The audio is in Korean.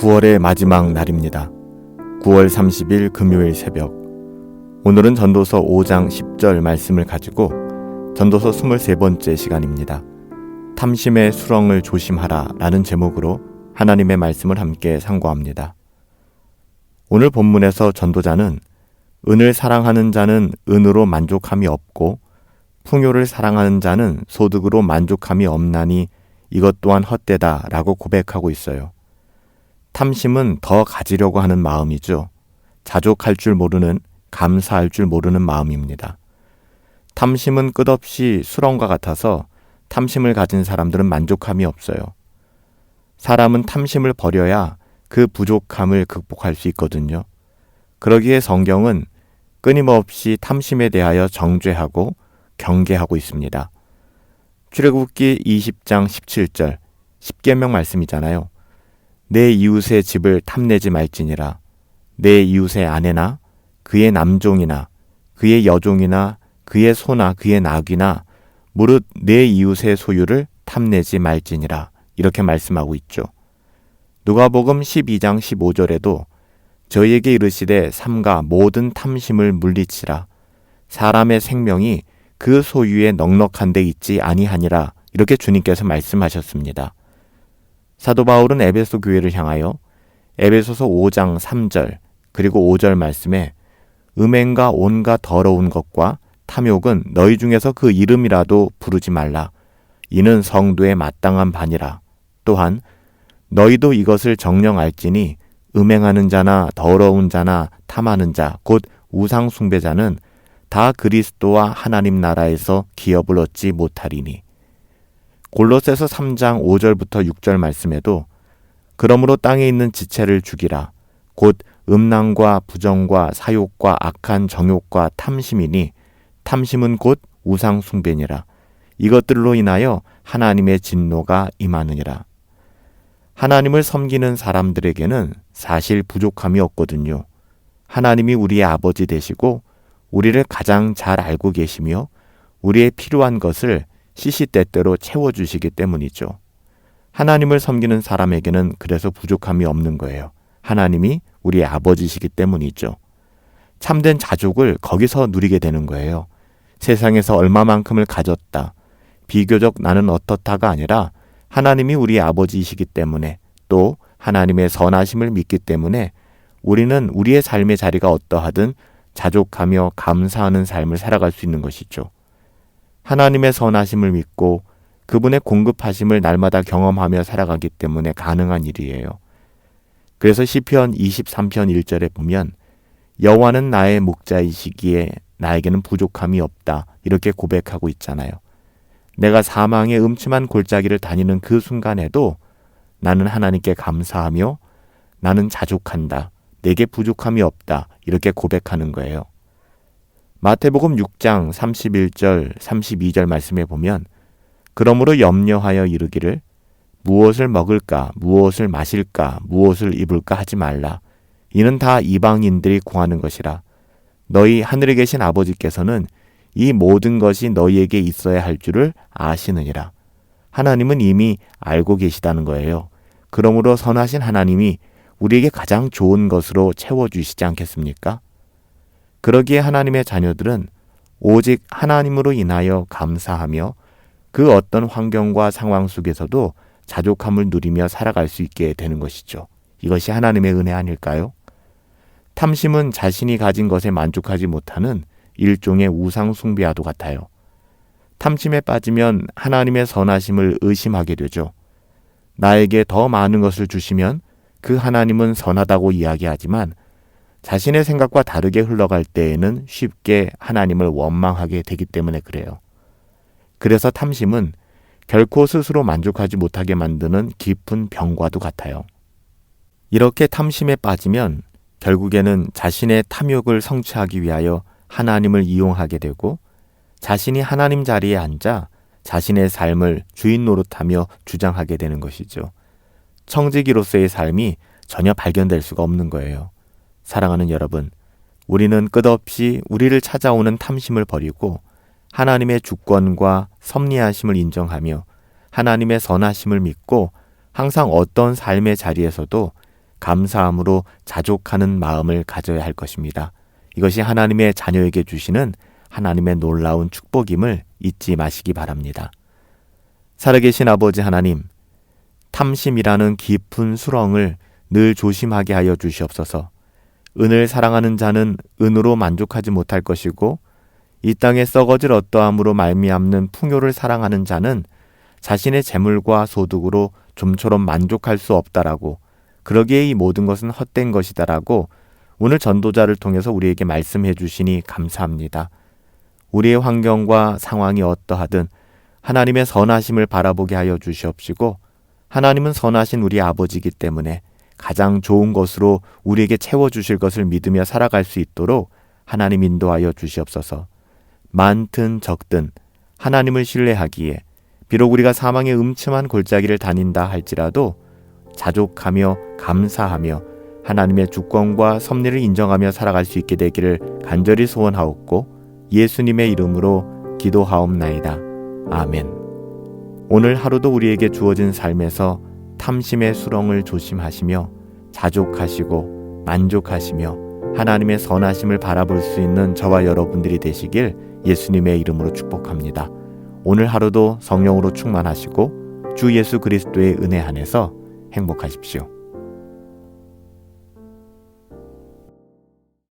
9월의 마지막 날입니다. 9월 30일 금요일 새벽. 오늘은 전도서 5장 10절 말씀을 가지고 전도서 23번째 시간입니다. 탐심의 수렁을 조심하라 라는 제목으로 하나님의 말씀을 함께 상고합니다. 오늘 본문에서 전도자는 은을 사랑하는 자는 은으로 만족함이 없고 풍요를 사랑하는 자는 소득으로 만족함이 없나니 이것 또한 헛되다 라고 고백하고 있어요. 탐심은 더 가지려고 하는 마음이죠. 자족할 줄 모르는, 감사할 줄 모르는 마음입니다. 탐심은 끝없이 수렁과 같아서 탐심을 가진 사람들은 만족함이 없어요. 사람은 탐심을 버려야 그 부족함을 극복할 수 있거든요. 그러기에 성경은 끊임없이 탐심에 대하여 정죄하고 경계하고 있습니다. 출애굽기 20장 17절 10계명 말씀이잖아요. 내 이웃의 집을 탐내지 말지니라. 내 이웃의 아내나 그의 남종이나 그의 여종이나 그의 소나 그의 낙이나 무릇 내 이웃의 소유를 탐내지 말지니라. 이렇게 말씀하고 있죠. 누가복음 12장 15절에도 저희에게 이르시되 삼가 모든 탐심을 물리치라. 사람의 생명이 그 소유에 넉넉한 데 있지 아니하니라. 이렇게 주님께서 말씀하셨습니다. 사도 바울은 에베소 교회를 향하여 에베소서 5장 3절 그리고 5절 말씀에 음행과 온갖 더러운 것과 탐욕은 너희 중에서 그 이름이라도 부르지 말라. 이는 성도의 마땅한 반이라. 또한 너희도 이것을 정령 알지니 음행하는 자나 더러운 자나 탐하는 자 곧 우상 숭배자는 다 그리스도와 하나님 나라에서 기업을 얻지 못하리니 골로새서 3장 5절부터 6절 말씀에도 그러므로 땅에 있는 지체를 죽이라. 곧 음란과 부정과 사욕과 악한 정욕과 탐심이니 탐심은 곧 우상 숭배니라. 이것들로 인하여 하나님의 진노가 임하느니라. 하나님을 섬기는 사람들에게는 사실 부족함이 없거든요. 하나님이 우리의 아버지 되시고 우리를 가장 잘 알고 계시며 우리의 필요한 것을 시시때때로 채워주시기 때문이죠. 하나님을 섬기는 사람에게는 그래서 부족함이 없는 거예요. 하나님이 우리의 아버지시기 때문이죠. 참된 자족을 거기서 누리게 되는 거예요. 세상에서 얼마만큼을 가졌다. 비교적 나는 어떻다가 아니라 하나님이 우리의 아버지이시기 때문에 또 하나님의 선하심을 믿기 때문에 우리는 우리의 삶의 자리가 어떠하든 자족하며 감사하는 삶을 살아갈 수 있는 것이죠. 하나님의 선하심을 믿고 그분의 공급하심을 날마다 경험하며 살아가기 때문에 가능한 일이에요. 그래서 시편 23편 1절에 보면 여호와는 나의 목자이시기에 나에게는 부족함이 없다 이렇게 고백하고 있잖아요. 내가 사망의 음침한 골짜기를 다니는 그 순간에도 나는 하나님께 감사하며 나는 자족한다. 내게 부족함이 없다. 이렇게 고백하는 거예요. 마태복음 6장 31절, 32절 말씀에 보면 그러므로 염려하여 이르기를 무엇을 먹을까, 무엇을 마실까, 무엇을 입을까 하지 말라. 이는 다 이방인들이 구하는 것이라. 너희 하늘에 계신 아버지께서는 이 모든 것이 너희에게 있어야 할 줄을 아시느니라. 하나님은 이미 알고 계시다는 거예요. 그러므로 선하신 하나님이 우리에게 가장 좋은 것으로 채워 주시지 않겠습니까? 그러기에 하나님의 자녀들은 오직 하나님으로 인하여 감사하며 그 어떤 환경과 상황 속에서도 자족함을 누리며 살아갈 수 있게 되는 것이죠. 이것이 하나님의 은혜 아닐까요? 탐심은 자신이 가진 것에 만족하지 못하는 일종의 우상 숭배와도 같아요. 탐심에 빠지면 하나님의 선하심을 의심하게 되죠. 나에게 더 많은 것을 주시면 그 하나님은 선하다고 이야기하지만 자신의 생각과 다르게 흘러갈 때에는 쉽게 하나님을 원망하게 되기 때문에 그래요. 그래서 탐심은 결코 스스로 만족하지 못하게 만드는 깊은 병과도 같아요. 이렇게 탐심에 빠지면 결국에는 자신의 탐욕을 성취하기 위하여 하나님을 이용하게 되고 자신이 하나님 자리에 앉아 자신의 삶을 주인 노릇하며 주장하게 되는 것이죠. 청지기로서의 삶이 전혀 발견될 수가 없는 거예요. 사랑하는 여러분, 우리는 끝없이 우리를 찾아오는 탐심을 버리고 하나님의 주권과 섭리하심을 인정하며 하나님의 선하심을 믿고 항상 어떤 삶의 자리에서도 감사함으로 자족하는 마음을 가져야 할 것입니다. 이것이 하나님의 자녀에게 주시는 하나님의 놀라운 축복임을 잊지 마시기 바랍니다. 살아계신 아버지 하나님, 탐심이라는 깊은 수렁을 늘 조심하게 하여 주시옵소서. 은을 사랑하는 자는 은으로 만족하지 못할 것이고 이 땅에 썩어질 어떠함으로 말미암는 풍요를 사랑하는 자는 자신의 재물과 소득으로 좀처럼 만족할 수 없다라고 그러기에 이 모든 것은 헛된 것이다라고 오늘 전도자를 통해서 우리에게 말씀해 주시니 감사합니다. 우리의 환경과 상황이 어떠하든 하나님의 선하심을 바라보게 하여 주시옵시고 하나님은 선하신 우리 아버지이기 때문에 가장 좋은 것으로 우리에게 채워 주실 것을 믿으며 살아갈 수 있도록 하나님 인도하여 주시옵소서. 많든 적든 하나님을 신뢰하기에 비록 우리가 사망의 음침한 골짜기를 다닌다 할지라도 자족하며 감사하며 하나님의 주권과 섭리를 인정하며 살아갈 수 있게 되기를 간절히 소원하옵고 예수님의 이름으로 기도하옵나이다. 아멘. 오늘 하루도 우리에게 주어진 삶에서 탐심의 수렁을 조심하시며 자족하시고 만족하시며 하나님의 선하심을 바라볼 수 있는 저와 여러분들이 되시길 예수님의 이름으로 축복합니다. 오늘 하루도 성령으로 충만하시고 주 예수 그리스도의 은혜 안에서 행복하십시오.